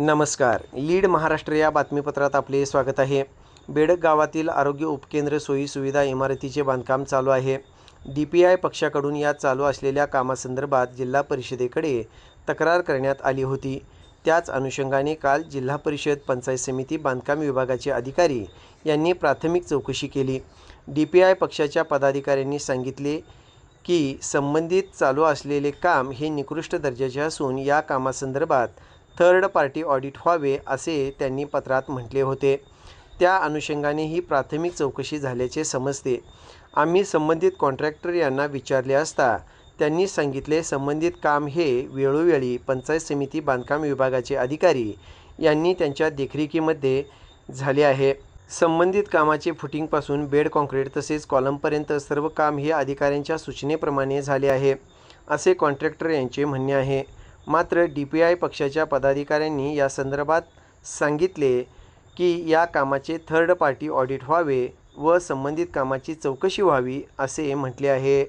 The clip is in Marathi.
नमस्कार. लीड महाराष्ट्र या बातमीपत्रात आपले स्वागत आहे. बेडक गावातील आरोग्य उपकेंद्र सोयी सुविधा इमारतीचे बांधकाम चालू आहे. डी पी आय पक्षाकडून या चालू असलेल्या कामासंदर्भात जिल्हा परिषदेकडे तक्रार करण्यात आली होती. त्याच अनुषंगाने काल जिल्हा परिषद पंचायत समिती बांधकाम विभागाचे अधिकारी यांनी प्राथमिक चौकशी केली. डी पी आय पक्षाच्या पदाधिकाऱ्यांनी सांगितले की संबंधित चालू असलेले काम हे निकृष्ट दर्जाचे असून या कामासंदर्भात थर्ड पार्टी ऑडिट व्हावे असे त्यांनी पत्रात म्हटले होते. त्या अनुषंगाने ही प्राथमिक चौकशी झाल्याचे समजते. आम्ही संबंधित कॉन्ट्रॅक्टर यांना विचारले असता त्यांनी सांगितले संबंधित काम हे वेळोवेळी पंचायत समिती बांधकाम विभागाचे अधिकारी यांनी त्यांच्या देखरेखीमध्ये झाले आहे. संबंधित कामाचे फुटिंगपासून बेड कॉन्क्रीट तसेच कॉलमपर्यंत सर्व काम हे अधिकाऱ्यांच्या सूचनेप्रमाणे झाले आहे असे कॉन्ट्रॅक्टर यांचे म्हणणे आहे. मात्र डी पी आय पक्षाच्या पदाधिकाऱ्यांनी या संदर्भात सांगितले की या कामाचे थर्ड पार्टी ऑडिट व्हावे व संबंधित कामाची चौकशी व्हावी असे म्हटले आहे.